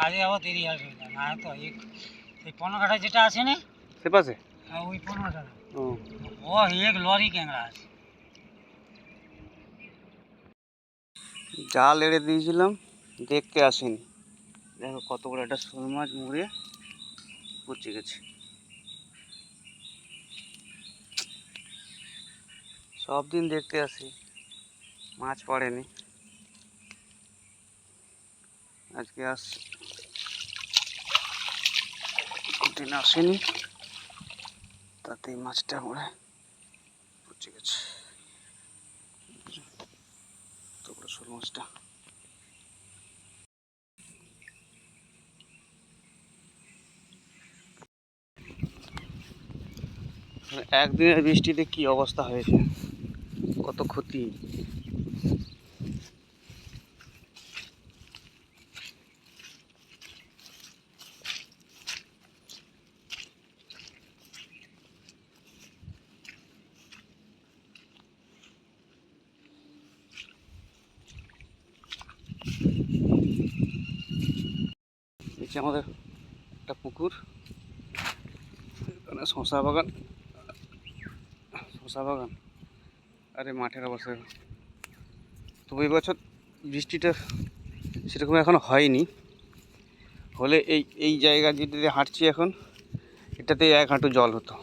কাজে যাব দেরি আসবে না না তো এই এই পনেরো কাঠা যেটা আছে না সে পাশে? হ্যাঁ, ওই পনেরো টাকা ও। এক লরি ক্যাংরা আছে। জাল এড়ে দিয়েছিলাম দেখতে আসেনি। দেখো কত বড় একটা শোল মাছ মুড়ে পচে গেছে। সব দিন দেখতে আসি মাছ পড়েনি। আজকে আস দিন আসেনি। তাতেই মাছটা মরে পচে গেছে। তো বড় শোল মাছটা। একদিনের বৃষ্টিতে কি অবস্থা হয়েছে? কত ক্ষতি? নিচে আমাদের একটা পুকুর, এখানে শশা বাগান শশা বাগান, আরে মাঠের অবস্থা। তো এই বছর বৃষ্টিটা সেরকম এখন হয়নি। হলে এই এই জায়গা যেটাতে হাঁটছি এখন, এটাতে এক হাঁটু জল হতো।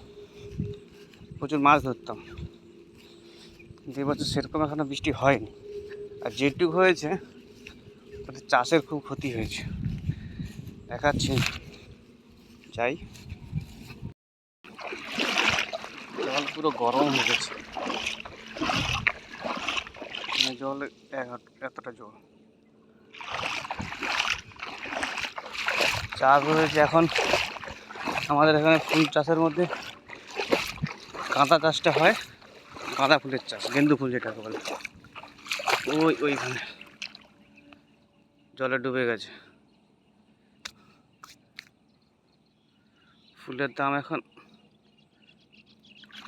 প্রচুর মাছ ধরতাম। কিন্তু এবছর সেরকম এখনও বৃষ্টি হয়নি। আর যেটুকু হয়েছে, তাতে চাষের খুব ক্ষতি হয়েছে। দেখাচ্ছি। যাই। জল পুরো গরম হয়ে গেছে। মানে জল এতটা জল। চাষ হয়েছে এখন। আমাদের এখানে ফুল চাষের মধ্যে কাঁদা চাষটা হয়। গাঁদা ফুলের চাষ, গেন্দু ফুল যেটাকে বলে। ওই ওইখানে। জলে ডুবে গেছে। ফুলের দাম এখন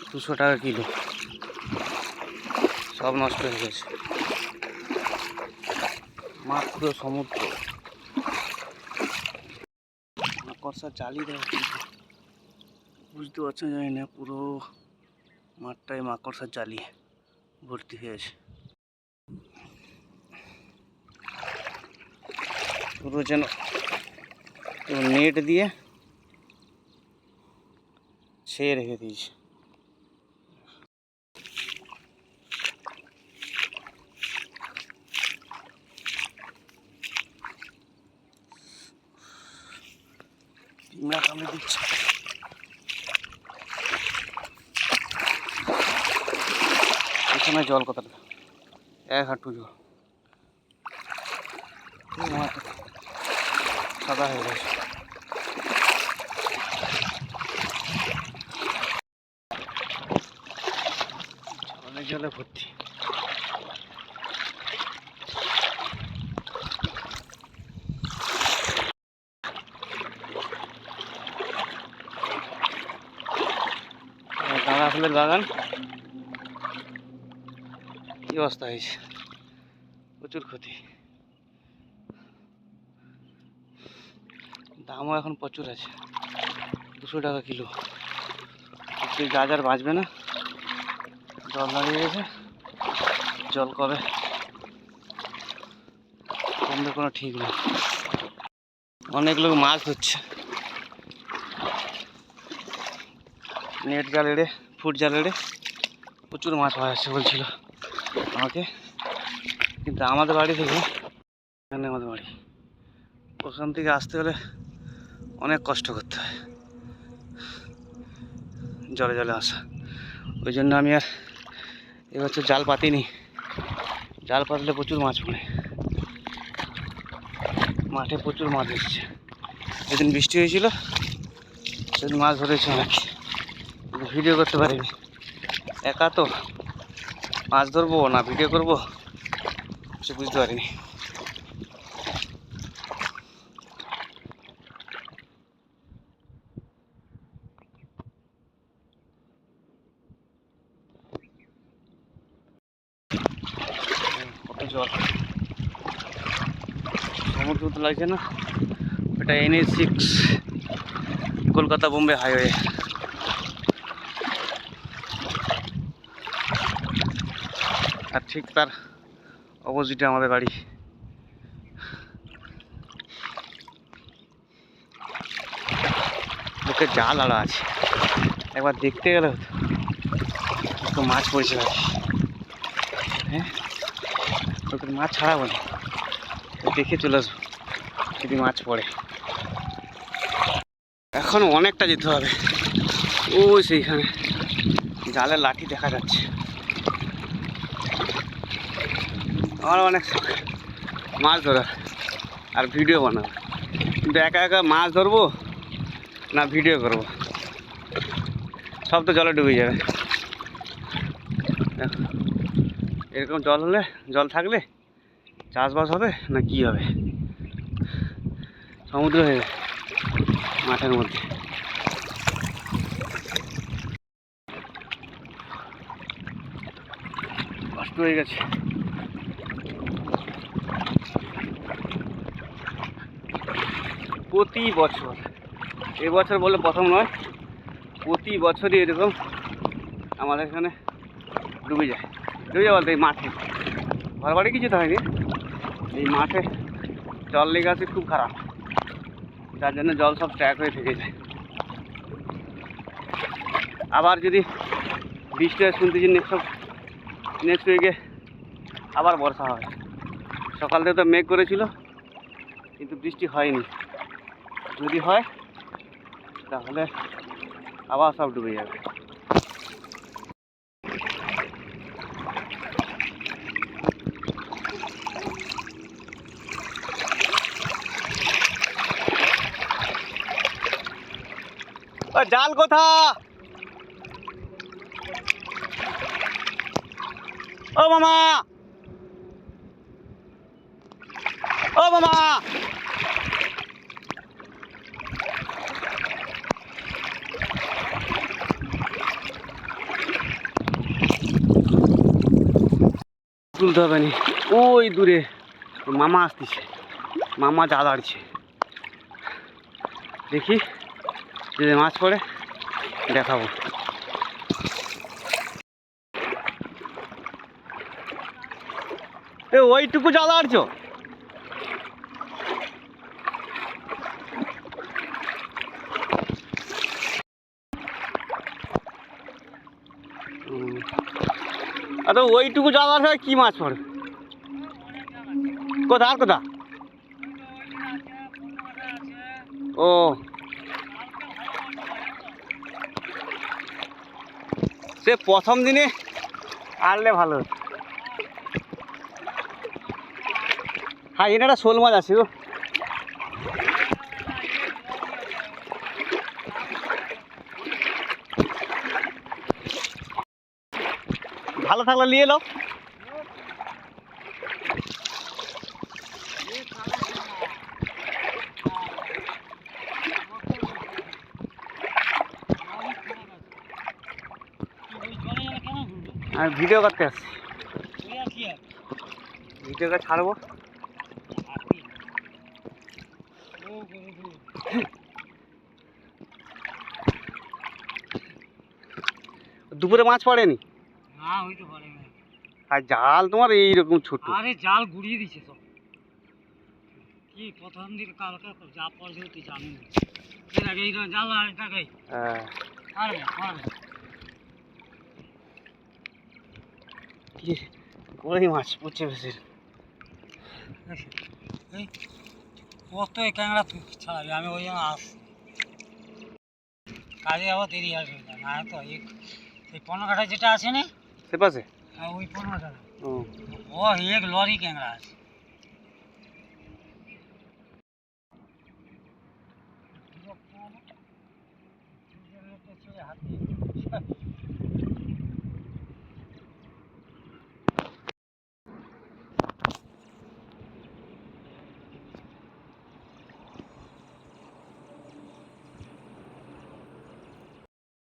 দুশো টাকা কিলো। সব নষ্ট হয়ে গেছে। মাছ পুরো সমুদ্র মাকড়সা জালি কিন্তু বুঝতে পারছেন জানি না, পুরো মাঠটাই মাকড়সা জালি ভর্তি হয়েছে পুরো যেন নেট দিয়ে ছেয়ে রেখে দিয়েছে পিমড়া কামড়ে দিচ্ছে। এখানে জল কতটা এক হাঁটু জল। সাদা হয়ে গেছে। জলে ভর্তি। গাঁদা ফুলের বাগান কি অবস্থা হয়েছে? প্রচুর ক্ষতি। দামও এখন প্রচুর আছে। দুশো টাকা কিলো। যা যার বাঁচবে না জল দাঁড়িয়ে গেছে। জল কবে? কমবে কোনো ঠিক নেই। অনেক লোক মাছ ধরছে। নেট জাল এড়ে ফুট জাল এড়ে প্রচুর মাছ পাওয়া যাচ্ছে বলছিল আমাকে। কিন্তু আমাদের বাড়ি থেকে, এখানে আমাদের বাড়ি। ওখান থেকে আসতে হলে অনেক কষ্ট করতে হয়। জলে জলে আসা। ওই জন্য আমি আর এবছর জাল পাতিনি। জাল পাতলে প্রচুর মাছ পড়ে। মাঠে প্রচুর মাছ এসছে। যেদিন বৃষ্টি হয়েছিল, সেদিন মাছ ধরেছে অনেক। ভিডিও করতে পারিনি। একা তো মাছ ধরবো না ভিডিও করব সে বুঝতে পারিনি কত জল সমুদ্র তো লাগছে না। এটা NS six Kolkata Bombay highway. আর ঠিক তার অপোজিটে আমাদের বাড়ি। লোকের জাল আড়া আছে। একবার দেখতে গেলে হতো। তো মাছ পড়েছে হ্যাঁ? লোকের মাছ ছাড়াবো না। দেখে চলে আসব। যদি মাছ পড়ে। এখন অনেকটা যেতে হবে। ওই সেইখানে। জালের লাঠি দেখা যাচ্ছে। আমার অনেক মাছ ধরার। আর ভিডিও বানাবো কিন্তু একা একা মাছ ধরবো না ভিডিও করব? সব তো জলে ডুবে যাবে। এরকম জল হলে, জল থাকলে চাষবাস হবে না কি হবে? সমুদ্র হয়ে মাঠের মধ্যে। কষ্ট হয়ে গেছে। প্রতি বছর এবছর বলে প্রথম নয়, প্রতি বছরই এরকম আমাদের এখানে ডুবে যায়। ডুবে যায় বলতে এই মাঠে। ঘর বাড়ি কিছু তো হয়নি। এই মাঠে জল লেগে আছে, খুব খারাপ। যার জন্য জল সব ট্র্যাক হয়ে থেকেছে। আবার যদি বৃষ্টি হয়, শুনতেছি নেক্সট নেক্সট উইকে আবার বর্ষা হয়। সকাল থেকে তো মেঘ করেছিল, কিন্তু বৃষ্টি হয়নি। যদি হয়, তাহলে আবার সব ডুবে যাবে। জাল কোথা? ও মামা! ও মামা! তুলতে হবে নি। ওই দূরে। মামা আসতেছে। মামা জাল আড়ছে দেখি। যদি মাছ পড়ে, দেখাবো। এ, ওইটুকু জাল আড়ছো। আচ্ছা ওইটুকু জাল আড়ছে কি মাছ পড়ে? কোথা আর কোথা ও। সে প্রথম দিনে আনলে ভালো। হ্যাঁ এটা একটা শোল মাছ আছে গো। ভালো থাকলে নিয়ে এলো আমি ভিডিও করতে আসছি। ভিডিওটা ছাড়বো। দুপুরে মাছ পড়েনি? না আর জাল তোমার এইরকম ছোট। আরে জাল গুড়িয়ে দিছে সব। কি প্রথম দিন কালকে যা পড়ছে তুই জানি না এর আগে এই জাল আর টাকাই হ্যাঁ। আরে আরে কি কই মাছ পড়ছে বেশি কত তুই ছাড়াবি আমি ওই জন্য আস কাজে আবার দেরি আসবে না তো এই পনেরো কাঠা যেটা আছে না সে পাশে? হ্যাঁ, ওই পনেরো কাঠা। ও। এক লরি ক্যাংড়া আছে।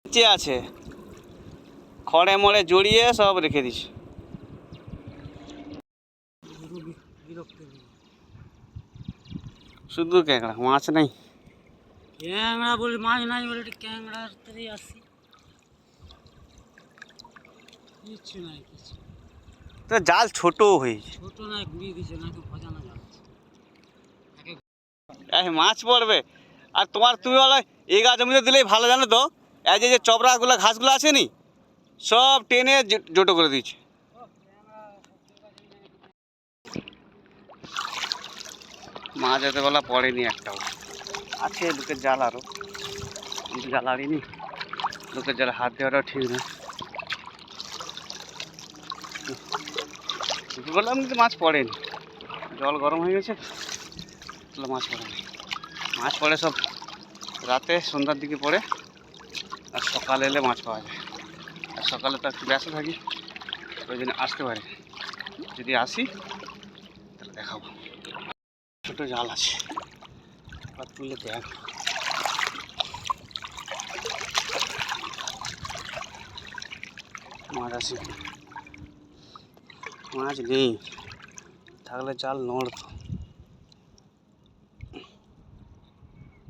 নিচে আছে। খড়ে মড়ে জড়িয়ে সব রেখে দিস। শুধু ক্যাংড়া মাছ নাই। ক্যাংড়া বলি মাছ নাই বলে ক্যাংড়ার তরে আসি। কিচ্ছু নাই কিছু তো জাল ছোট হয়েছে। ছোট নাই ঘুরিয়ে দিছে নাকি ভজানো এই মাছ পড়বে। আর তোমার তুমি বলো এগা জমিতে দিলেই ভালো জানো তো? এই যে যে চবড়াগুলো, ঘাসগুলো আছে নি? সব টেনে জোটো করে দিচ্ছে মাছ এতে বেলা পড়েনি একটাও। আছে লোকের জাল আরও জাল আড়িনি লোকের জাল হাত দেওয়াটাও ঠিক না। বললাম কিন্তু মাছ পড়েনি। জল গরম হয়ে গেছে। মাছ পড়েনি। মাছ পড়ে সব। রাতে সন্ধ্যার দিকে পড়ে। সকালে এলে মাছ পাওয়া যায়। আর সকালে তো একটু ব্যস্ত থাকি ওই জন্য আসতে পারি। যদি আসি, তাহলে দেখাবো। ছোটো জাল আছে। এবার তুলে দেখ। মাছ আছে। মাছ নেই। থাকলে জাল নড়তো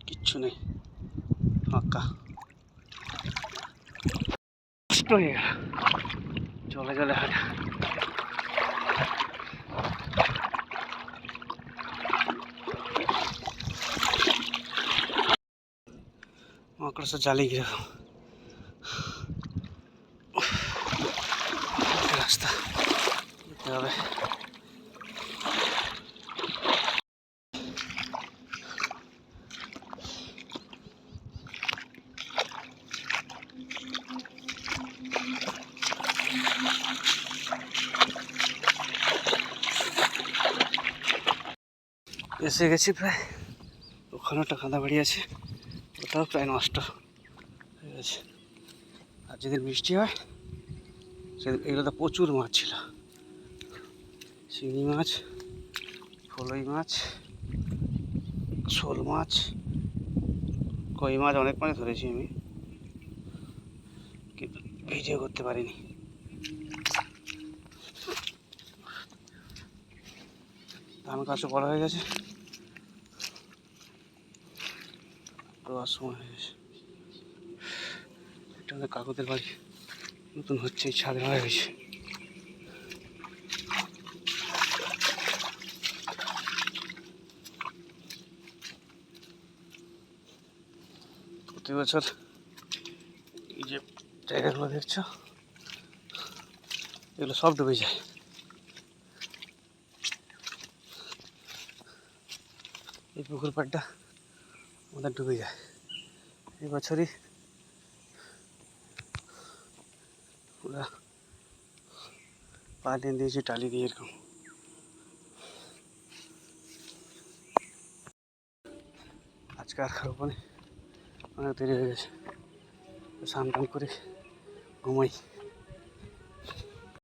কিচ্ছু নেই। ফাঁকা। কষ্ট হয়ে গেল জলে জলে হাঁটা মাকড়সা জালে কীরকম রাস্তা। হবে। এসে গেছি প্রায়। ওখানে একটা কাঁদা বাড়ি আছে, ওটাও প্রায় নষ্ট হয়ে গেছে। আর যেদিন বৃষ্টি হয়, সেদিন এগুলোতে প্রচুর মাছ ছিল। শিঙি মাছ, ফলই মাছ, শোল মাছ, কই মাছ অনেক মাছ ধরেছি আমি, কিন্তু ভিডিও করতে পারিনি। ধান গাছও বড় হয়ে গেছে। রোয়ার সময় হয়ে গেছে। এটা কাকুদের বাড়ি। নতুন হচ্ছে ছাদ মারা গেছে প্রতি বছর এই যে জায়গাগুলো দেখছ, এগুলো সব ডুবে যায়। এই পুকুর পাড়টা আমাদের ডুবে যায়। এই বছরই ওরা পালিয়ে দিয়েছে টালি দিয়ে এরকম। আজকে আর না অনেক দেরি হয়ে গেছে। স্নান টান করে ঘুমাই।